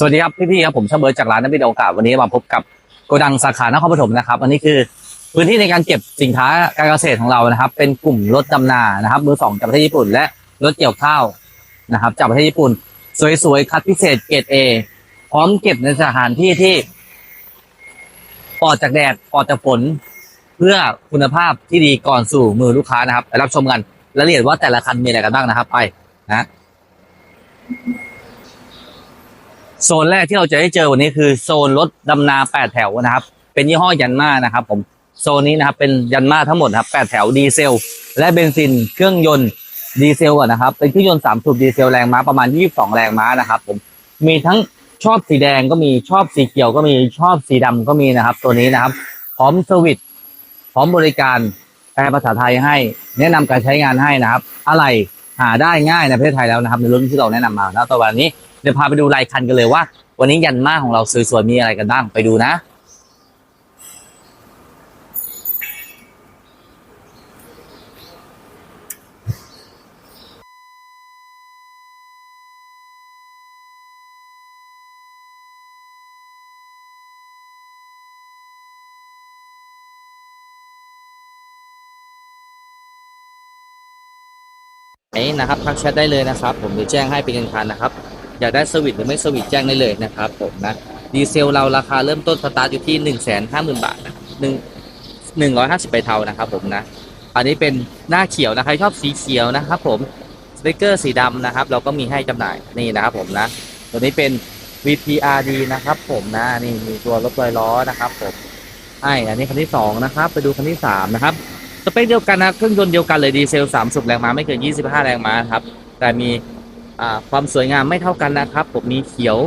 สวัสดีครับพี่ๆครับผมชเบิร์จากร้านนักบินโอกาสวันนี้มาพบกับโกดังสาขานครปฐมนะครับอันนี้คือพื้นที่ในการเก็บสินค้าการเกษตรของเรานะครับ เป็นกลุ่มรถดำนานะครับมือสองจากประเทศญี่ปุ่น และรถเกี่ยวข้าวนะครับ จากประเทศญี่ปุ่น สวยๆคัดพิเศษเกรดเอพร้อมเก็บในสถานที่ที่ปลอดจากแดดปลอดจากฝนเพื่อคุณภาพที่ดีก่อนสู่มือลูกค้านะครับไปรับชมกันรายละเอียดว่าแต่ละคันมีอะไรกันบ้างนะครับ ไปนะ โซนแรกที่เราจะได้เจอวันนี้คือโซนรถดำนาแปดแถวนะครับ เป็นยี่ห้อยันมานะครับ ผมโซนนี้นะครับเป็นยันมาทั้งหมดครับแปดแถวดีเซล และเบนซินเครื่องยนต์ดีเซลก่อนนะครับ เป็นเครื่องยนต์สามสูบดีเซลแรงม้าประมาณยี่สิบสองแรงม้านะครับผมมีทั้งชอบสีแดงก็มีชอบสีเขียวก็มีชอบสีดำก็มีนะครับ ตัวนี้นะครับ พร้อมเซอร์วิสพร้อมบริการแปลภาษาไทยให้ แนะนำการใช้งานให้นะครับ อะไรหาได้ง่ายในประเทศไทยแล้วนะครับ ในรุ่นที่เราแนะนำมาแล้วต่อวันนี้ เดี๋ยวพาไปดูรายคันกันเลยว่า วันนี้ยันมาของเราสวยๆมีอะไรกันบ้างไปดูนะนี้นะครับทักแชทได้เลยนะครับ ผมเดี๋ยวแจ้งให้เป็นกันคันนะครับ อยากได้สวิตหรือไม่สวิตแจ้งได้เลยนะครับผมนะดีเซลเราราคาเริ่มต้นสตาร์ทอยู่ที่หนึ่งแสนห้าหมื่นบาทนะหนึ่งหนึ่งร้อยห้าสิบใบเทานะครับผมนะ อันนี้เป็นหน้าเขียวนะใครชอบสีเขียวนะครับผมสติกเกอร์สีดำนะครับ เราก็มีให้จำหน่ายนี่นะครับผมนะ ตัวนี้เป็น VPRD นะครับผมนะนี่มีตัวรถลอยล้อนะครับผมให้อันนี้คันที่สองนะครับ ไปดูคันที่สามนะครับสเปคเดียวกันนะเครื่องยนต์เดียวกันเลยดีเซล3สูบแรงม้าไม่เกิน25แรงม้าครับแต่มี ความสวยงามไม่เท่ากันนะครับ ผมมีเขียว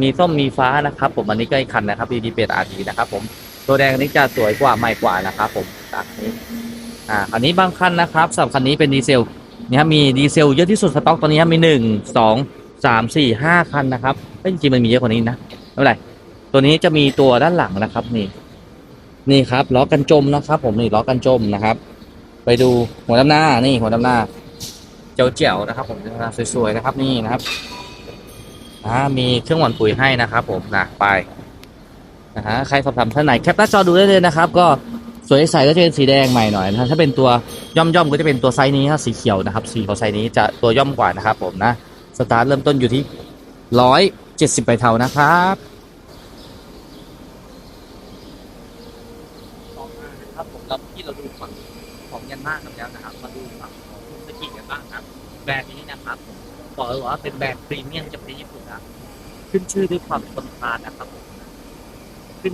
มีส้มมีฟ้านะครับ ผมอันนี้ก็อีกคันนะครับดีดีเป็ดอาร์ดีนะครับ ผมตัวแดงนี้จะสวยกว่าใหม่กว่านะครับ ผมจากนี้อ่าอันนี้บางคันนะครับสำหรับคันนี้เป็นดีเซลนี่ครับมีดีเซลเยอะที่สุดสต็อกตอนนี้ครับมีหนึ่งสองสามสี่ห้าคันนะครับจริงๆมันมีเยอะกว่านี้นะไม่เป็นไรตัวนี้จะมีตัวด้านหลังนะครับนี่ นี่ครับล้อกันจมนะครับ ผมนี่ล้อกันจมนะครับ ไปดูหัวดำหน้านี่หัวดำหน้า เจ๋วเจ๋วนะครับ ผมสวยๆนะครับนี่นะครับมีเครื่องหว่านปุ๋ยให้นะครับผมนะไปนะฮะใครสอบถามท่านไหนแคปหน้าจอดูได้เลยนะครับ ก็สวยใสก็จะเป็นสีแดงใหม่หน่อยนะถ้าเป็นตัวย่อมย่อมๆก็จะเป็นตัวไซส์นี้ครับสีเขียวนะครับสีของไซส์นี้จะตัวย่อมกว่านะครับ ผมนะสตาร์ทเริ่มต้นอยู่ที่ร้อยเจ็ดสิบใบเท่านะครับต่อมานะครับผมเราที่เราดูฝั่งของยันมากันแล้วนะครับ มาดูฝั่งของ สกิกันบ้างครับ แบรนด์นี้นะครับผมบอกเลยว่าเป็นแบรนด์พรีเมียมจากประเทศญี่ปุ่นนะขึ้นชื่อด้วยความทนทานนะครับผมขึ้น